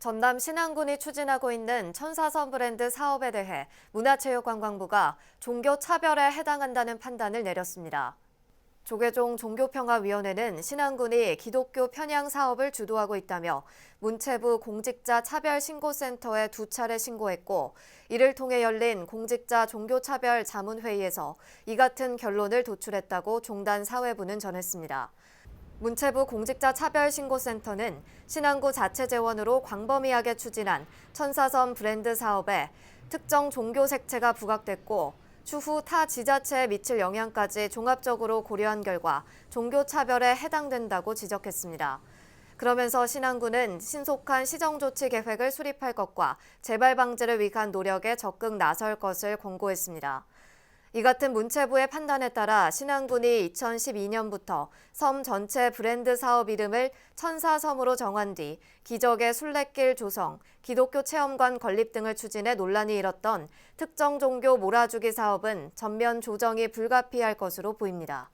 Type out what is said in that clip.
전남 신안군이 추진하고 있는 천사선 브랜드 사업에 대해 문화체육관광부가 종교 차별에 해당한다는 판단을 내렸습니다. 조계종 종교평화위원회는 신안군이 기독교 편향 사업을 주도하고 있다며 문체부 공직자 차별 신고센터에 두 차례 신고했고 이를 통해 열린 공직자 종교차별 자문회의에서 이 같은 결론을 도출했다고 종단 사회부는 전했습니다. 문체부 공직자 차별신고센터는 신안구 자체 재원으로 광범위하게 추진한 천사섬 브랜드 사업에 특정 종교 색채가 부각됐고 추후 타 지자체에 미칠 영향까지 종합적으로 고려한 결과 종교 차별에 해당된다고 지적했습니다. 그러면서 신안구는 신속한 시정 조치 계획을 수립할 것과 재발 방지를 위한 노력에 적극 나설 것을 권고했습니다. 이 같은 문체부의 판단에 따라 신안군이 2012년부터 섬 전체 브랜드 사업 이름을 천사섬으로 정한 뒤 기적의 순례길 조성, 기독교 체험관 건립 등을 추진해 논란이 일었던 특정 종교 몰아주기 사업은 전면 조정이 불가피할 것으로 보입니다.